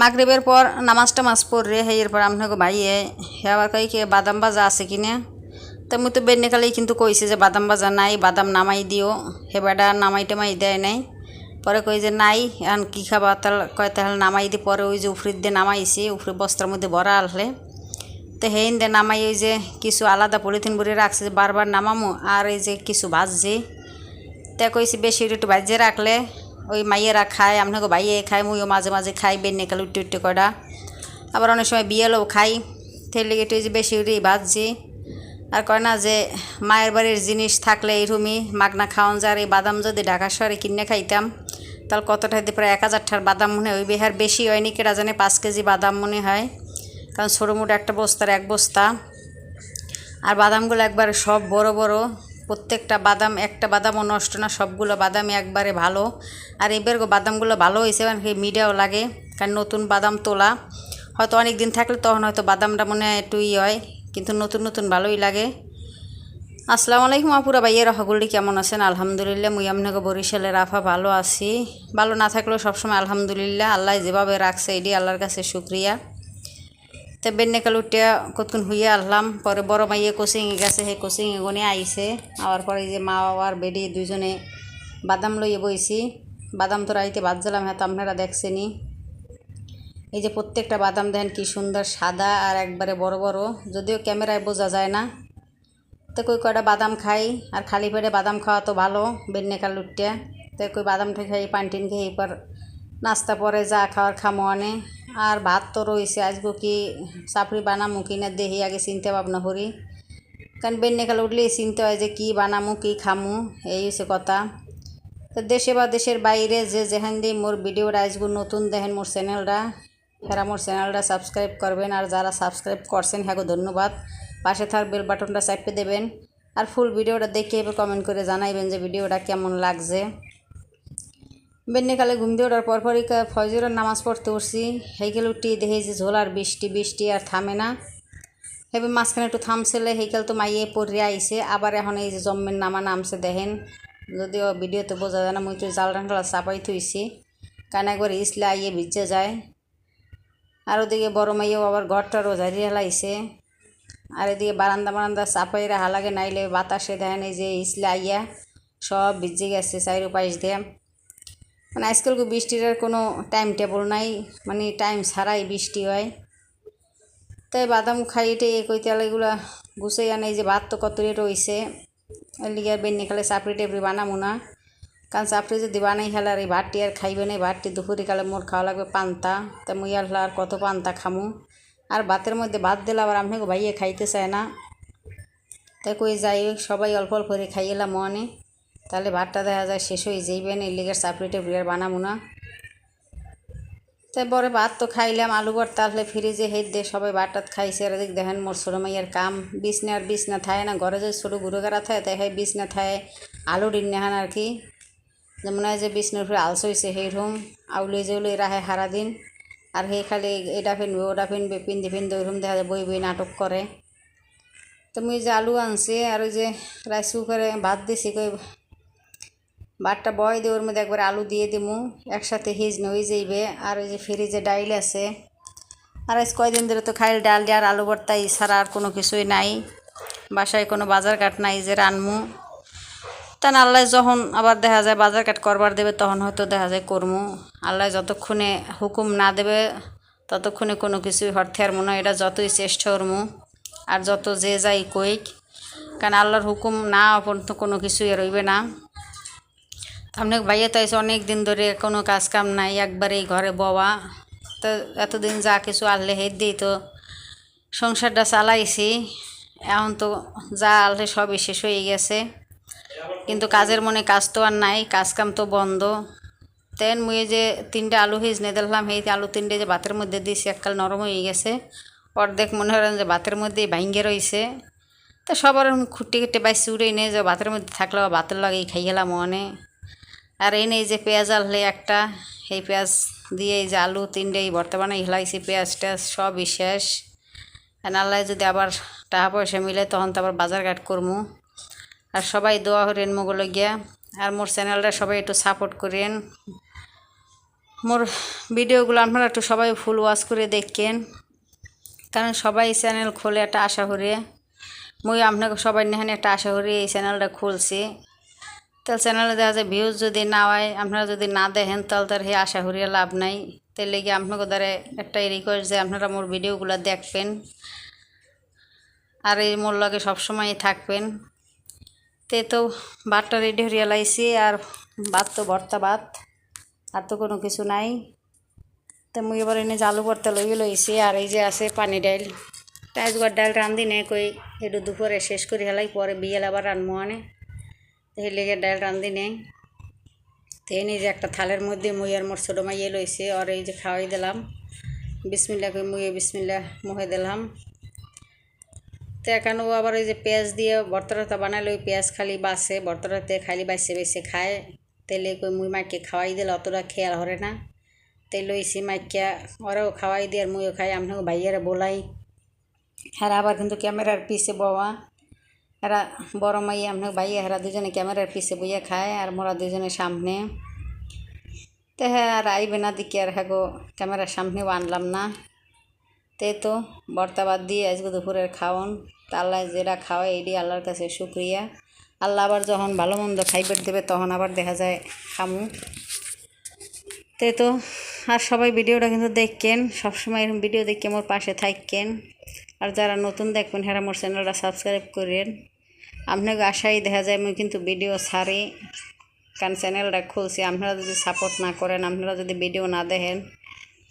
মাগরিবের পর নামাজ টামাজ পড়রে হে এরপর আপনাকে ভাইয়ে হে, আবার কই কি, বাদাম বাজা আছে কিনা? তো মুই তো বেন্যকালেই কিন্তু কইছে যে বাদাম বাজা নাই, বাদাম নামাই দিও। হে, বেটা, নামাই টামাই দেয় নাই। পরে কই যে নাই এখন কী খাবা? তাহলে কয়, তাহলে নামাই দি, পরে ওই যে উফরির দিয়ে নামাইছি উফরি বস্তার মধ্যে ভরা আনলে। তো হেইন দিয়ে নামাই ওই যে কিছু আলাদা পলিথিন ভরে রাখছে, যে বারবার নামামো, আর এই যে কিছু ভাজছি। তে কইছি বেশি একটু ভাজিয়ে রাখলে ওই মাইয়েরা খায় আপনাকে ভাইয়ে খায়, মুইও মাঝে মাঝে খাই বেন্নে কাল উঠতে উঠতে কটা আবার অনেক সময় বিয়েলেও খাই তেলে একটু যে বেশি উঠেই ভাজছি আর কয় না যে, মায়ের বাড়ির জিনিস থাকলে এইরকমই মাগনা খাওয়ান যার এই বাদাম যদি ঢাকা শহরে কিনে খাইতাম, তাহলে কতটা দিতে প্রায় এক হাজার ঠার বাদাম মনে হয়, ওই বিহার বেশি হয়নি কেটা জানে পাঁচ কেজি বাদাম মনে হয়। কারণ ছোটো মোটো একটা বস্তার এক বস্তা। আর বাদামগুলো একবারে সব বড় বড়। প্রত্যেকটা বাদাম, একটা বাদামও নষ্ট না, সবগুলো বাদামই একবারে ভালো। আর এবার বাদামগুলো ভালো হয়েছে কারণ কি মিডিয়াও লাগে, কারণ নতুন বাদাম তোলা। হয়তো অনেক দিন থাকলে তখন হয়তো বাদামটা মনে হয় একটু ই হয়, কিন্তু নতুন নতুন ভালোই লাগে। আসসালামু আলাইকুম আপুরা ভাইয়ের রহগুলি কেমন আছেন? আলহামদুলিল্লাহ, মুই আপনাকে বরিশালের আফা ভালো আছি। ভালো না থাকলেও সবসময় আলহামদুলিল্লাহ, আল্লাহ যেভাবে রাখছে এটি আল্লাহর কাছে শুক্রিয়া। তো বেন্নেকাল উঠিয়া কতক্ষণ হইয়া আনলাম পরে বড় মাইয়ে কোচিংয়ে গেছে, সেই কোচিং গনে আইসে আওয়ার পরে যে মা বাবার বেডি দুজনে বাদাম লইয়ে বইছি। বাদাম তো রাইতে বাদ দিলাম হ্যাঁ তো আপনারা দেখছেনি এই যে প্রত্যেকটা বাদাম দেখেন কি সুন্দর সাদা আর একবারে বড় বড়, যদিও ক্যামেরায় বোঝা যায় না। তো কই কয়টা বাদাম খাই, আর খালি পেটে বাদাম খাওয়া তো ভালো বেন্নেকাল উঠিয়া। তো কই বাদামটা খাই পান্টিন খেয়ে এরপর নাস্তা পরে যা খাওয়ার খামো আনে। আর ভাত তো রয়েছে আজকে কি চাপড়ি বানামু কি না দেহি, আগে চিনতে ভাবনা করি। কারণ বেন্নেকাল উঠলেই চিনতে হয় যে কী বানামু, কী খামু, এই হচ্ছে কথা। তো দেশে বা দেশের বাইরে যে যেখান দিয়ে মোর ভিডিওটা আজকে নতুন দেখেন মোর চ্যানেলটা হেরা মোর চ্যানেলটা সাবস্ক্রাইব করবেন আর যারা সাবস্ক্রাইব করছেন হ্যাঁ ধন্যবাদ। পাশে থাক বেল বাটনটা চাপে দেবেন। আর ফুল ভিডিওটা দেখে কমেন্ট করে জানাইবেন যে ভিডিওটা কেমন লাগছে। বেন্নিকালে ঘুম দিয়ে ওঠার পরপরই ফজরের নামাজ পড়তে উঠছি। হেইকেল উঠি দেখে যে ঝোলার বৃষ্টি বৃষ্টি আর থামে না। এবার মাঝখানে একটু থামছিলে, হেইকেল তো মাইয়ে পড়ে আইছে। আবার এখন এই যে জম্মের নামা নামছে, দেখেন। যদিও ভিডিওতে বোঝা যায় না, মুই তো জাল রান্না চাপাই থুইছি। কারণ একবার ইসলে আইয়ে ভিজে যায়। আর ওদিকে বড় মাইয়েও আবার ঘরটা রোজারি হেলাইছে আর এদিকে বারান্দা বারান্দা চাপাই রাহা লাগে, নাইলে বাতাসে দেখেন এই যে ইসলে আইয়া সব ভিজে গেছে চাইরো পাইস দিয়ে। মানে আজকাল বৃষ্টির আর কোনো টাইম টেবল নাই মানে টাইম ছাড়াই বৃষ্টি হয়। তাই বাদাম খাইতে এ কইতে এগুলো গুছাই আনে যে ভাত তো কত রয়েছে লিগে আর বেন্নি খালে চাপড়ি টাপড়ি বানাবো না। কারণ চাপড়ি যদি বানাই খেলে আর এই ভাতটি আর খাইবে না ভাতটি দুপুরে কালে মোর খাওয়া লাগবে পান্তা। তা মুই আর আর কত পান্তা খামু। আর ভাতের মধ্যে ভাত দিলে আবার আমি ভাইয়ে খাইতে চায় না। তাই কই যাই, সবাই অল্প অল্প করে খাইয়েলাম মনে। তাহলে ভাতটা দেখা যায় শেষ হয়ে যাইবে না লিগের চাপড়ি টাপড়ি আর বানাবো না। তাই পরে ভাত তো খাইলাম, আলু ভর্তা আসলে ফ্রিজে হেদ দিয়ে সবাই ভাত টাত খাইছে। আর দেখ দেখেন মোর ছোটো মাইয়ের কাম। বিছনা আর বিছনা থায় না, ঘরে যদি ছোটো গুঁড়ো গাড়া থাকে, তাই হয় বিছনা থায়, আলু ডিন নেহান আর কি। যেমন হয় যে বিছনার উপরে আলস হয়েছে সেই রুম, আউলে জৌলে রাহে হারা দিন আর সেই খালি এটা ফিনবে, ওটা ফিনবে পিন্ধি পিন্ধি ওই রুম দেখা যায় বই বই নাটক করে। তো মুই যে আলু আনছি, আর ওই যে রাইস কুকারে ভাত দিছি, কই ভাতটা বয় দিয়ে ওর মধ্যে একবার আলু দিয়ে দিমু, একসাথে হিজ হয়ে যাইবে। আর ওই যে ফ্রিজে ডাইল আছে। আর আজ কয়দিন ধরে তো খাইল ডাল দিয়ে আর আলু ভর্তা ছাড়া আর কোনো কিছুই নাই। বাসায় কোনো বাজার কাট নাই যে রানমু। তা আল্লাহ যখন আবার দেখা যায় বাজার কাট করবার দেবে, তখন হয়তো দেখা যায় করমু। আল্লাহ যতক্ষণে হুকুম না দেবে, ততক্ষণে কোনো কিছুই হরতে আর মনে হয়, এটা যতই চেষ্টা করমু আর যত যে যাই কইক, কারণ আল্লাহর হুকুম না পর্যন্ত কোনো কিছুই রইবে না। আপনি ভাইয়া তো এসে অনেক দিন ধরে কোনো কাজ কাম নাই একবারেই ঘরে বওয়া। তো এতদিন যা কিছু আনলে হেদ দিই তো সংসারটা চালাইছি। এখন তো যা আনলে সবই শেষ হয়ে গেছে। কিন্তু কাজের মনে কাজ তো আর নাই কাজ কাম তো বন্ধ। তেন মুয়ে যে তিনটে আলু হিজ নে দিলাম সেই আলু তিনটে যে ভাতের মধ্যে দিয়েছি, এককাল নরম হয়ে গেছে। অর্ধেক মনে হলেন যে ভাতের মধ্যেই ভাঙ্গে রয়েছে তো সবার খুঁটি কেটে বাইসে উড়ে নিয়ে যে ভাতের মধ্যে থাকলেও ভাতের লাগেই খাই গেলাম মনে। আর এই নেই যে পেঁয়াজ আনলে একটা, এই পেঁয়াজ দিয়ে এই যে আলু তিনটেই বর্তমানে হিলাইছি পেঁয়াজ টেয়াজ সবই শেষ। আল্লাহ যদি আবার টাকা পয়সা মিলে তখন তো আবার বাজার ঘাট করব আর সবাই দোয়া করেন মোগুলো গিয়া। আর মোর চ্যানেলটা সবাই একটু সাপোর্ট করেন। মোর ভিডিওগুলো আপনারা একটু সবাই ফুল ওয়াচ করে দেখেন। কারণ সবাই চ্যানেল খোলে একটা আশা করি। মুই আপনাকে সবাই নেহানি একটা আশা করি এই চ্যানেলটা খুলছি। তাহলে চ্যানেলে দেখা যায় ভিউজ যদি না হয়, আপনারা যদি না দেখেন, তাহলে তার হে আশা করিয়া লাভ নাই। তাই লেগে আপনাকে দ্বারা একটাই রিকোয়েস্ট যে আপনারা মোর ভিডিওগুলো দেখবেন। আর এই মোর লগে সবসময় থাকবেন। তে তো ভাতটা রেডি হরিয়া লাইছি আর ভাত তো ভর্তা ভাত, আর তো কোনো কিছু নাই। তো মুই এবার এনে জালু ভর্তা লইয়ে লইছি, আর এই যে আছে পানি ডাইল। টাইজগর ডাল রান্ধি নে কই, একটু দুপুরে শেষ করি হেলাই, পরে বিয়েল আবার রানবো আনে। এই লেগে ডাল রান্ধি নেই। তো এই যে একটা থালের মধ্যে মুই আর মোর ছোটো মাইয়ে লইছে, আর এই যে খাওয়াই দিলাম। বিসমিল্লা কই মুয়ে বিসমিল্লা মুহে দিলাম। তো এখানেও আবার ওই যে পেঁয়াজ দিয়ে ভর্তাটা বানালে ওই পেঁয়াজ খালি বাসে ভর্তাটাতে খালি বাইসে বাইসে খায়। তেলে কই মুই মাইকে খাওয়াই দিলে অতটা খেয়াল হরে না। তেল লইছি মাইকা, ওরাও খাওয়াই দিয়ে আর মুইও খাই আপনাকে ভাইয়ারা বলাই। আর আবার কিন্তু ক্যামেরার পিছে বওয়া। এরা বড় মাইয়া আপনাকে ভাইয়া হেরা দুজনে ক্যামেরার পিছে বইয়া খায় আর মোরা দুজনে সামনে। তো হ্যাঁ আর আইবে না দিকে আর হ্যাঁ ক্যামেরার সামনেও আনলাম না। তে তো বর্তা বাদ দিয়ে আজকে দুপুরের খাওয়ান তা যেটা খাওয়ায় এটি আল্লাহর কাছে শুক্রিয়া। আল্লাহ আবার যখন ভালো মন্দ খাইবার দেবে, তখন আবার দেখা যায় খামু। তে তো, আর সবাই ভিডিওটা কিন্তু দেখকেন, সবসময় এরকম ভিডিও দেখে মোর পাশে থাকেন আর যারা নতুন দেখবেন হ্যাঁ মোর চ্যানেলটা সাবস্ক্রাইব করেন। আপনাকে আশাই দেখা যায়, আমি কিন্তু ভিডিও ছাড়ি। কারণ চ্যানেলটা খুলছি, আপনারা যদি সাপোর্ট না করেন, আপনারা যদি ভিডিও না দেখেন,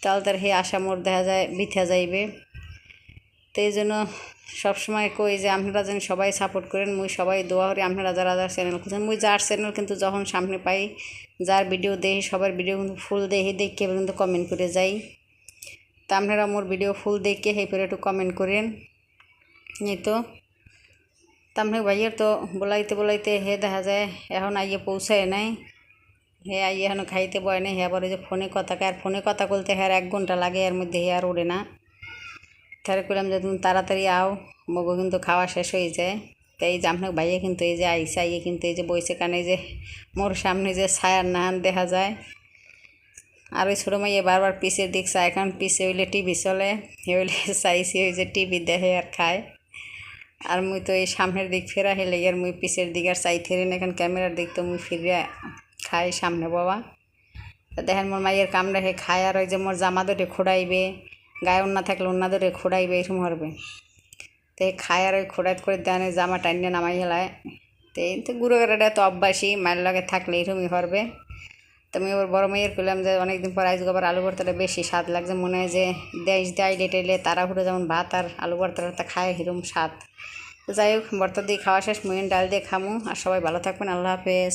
তাহলে তার সেই আশা মোর দেখা যায়, বিথা যাইবে। তো এই জন্য সবসময় কই যে, আপনারা যেন সবাই সাপোর্ট করেন, মুই সবাই দোয়া করি, আপনারা যারা যারা চ্যানেল খুঁজছেন মুই যার চ্যানেল কিন্তু যখন সামনে পাই, যার ভিডিও দেখি, সবার ভিডিও কিন্তু ফুল দেখি, দেখে কিন্তু কমেন্ট করে যাই। তা আপনারা মোর ভিডিও ফুল দেখে, সেই করে একটু কমেন্ট করেন। এই তো। তা আপনার ভাইয়ের তো বলাইতে বলাইতে হে দেখা যায় এখন আইয়ে পৌঁছায় নাই। হে আইয়ে এখন খাইতে বয় নাই। হে আবার যে ফোনে কথা আর ফোনে কথা বলতে হ্যাঁ এক ঘণ্টা লাগে, এর মধ্যে হে আর ওড়ে না। তাহলে করলাম যে তুমি তাড়াতাড়ি আও মগো কিন্তু খাওয়া শেষ হয়ে যায়। তাই এই যে ভাইয়া কিন্তু এই যে আইসে, আইয়ে কিন্তু এই যে বইছে কানে যে মোর সামনে যে ছায়ার নাহান দেখা যায়। আর ওই ছোটো মাইয়ে বারবার পিসের চায় এখন পিসে হইলে টিভি চলে, হইলে চাইছি ওই যে টিভি দেখে আর খায়। আর মুই তো এই সামনের দিক ফেরা হেলে আর মুই পিসের দিক আর চাই থেরি না এখন ক্যামেরার দিক তো মুই ফিরিয়া খাই সামনে বাবা। তা দেখেন মোর মাইয়ের কাম রেখে খায় আর ওই যে মোর জামা ধরে খোড়াইবে, গায়ে অন্য থাকলে অন্য ধরে খোড়াইবে, এরকম হবে তো এই খায় আর ওই খোড়াইত করে দেন জামা টাইনে নামাই হেলায়। তো এই তো গাড়াটা তো অভ্যাসই মায়ের লগে থাকলে এরকমই হবে তো আমি ওর বড় মেয়ের করলাম যে অনেকদিন পর আজকে আবার আলু ভর্তাটা বেশি স্বাদ লাগছে। মনে হয় যে দেশ দেয় টেলে তাড়াহুড়ো যেমন ভাত আর আলু ভর্তাটা খায় হিরম স্বাদ। তো যাই হোক, ভর্তা দিয়ে খাওয়া শেষ মহিন ডাল দিয়ে খামু। আর সবাই ভালো থাকবেন, আল্লাহ হাফেজ।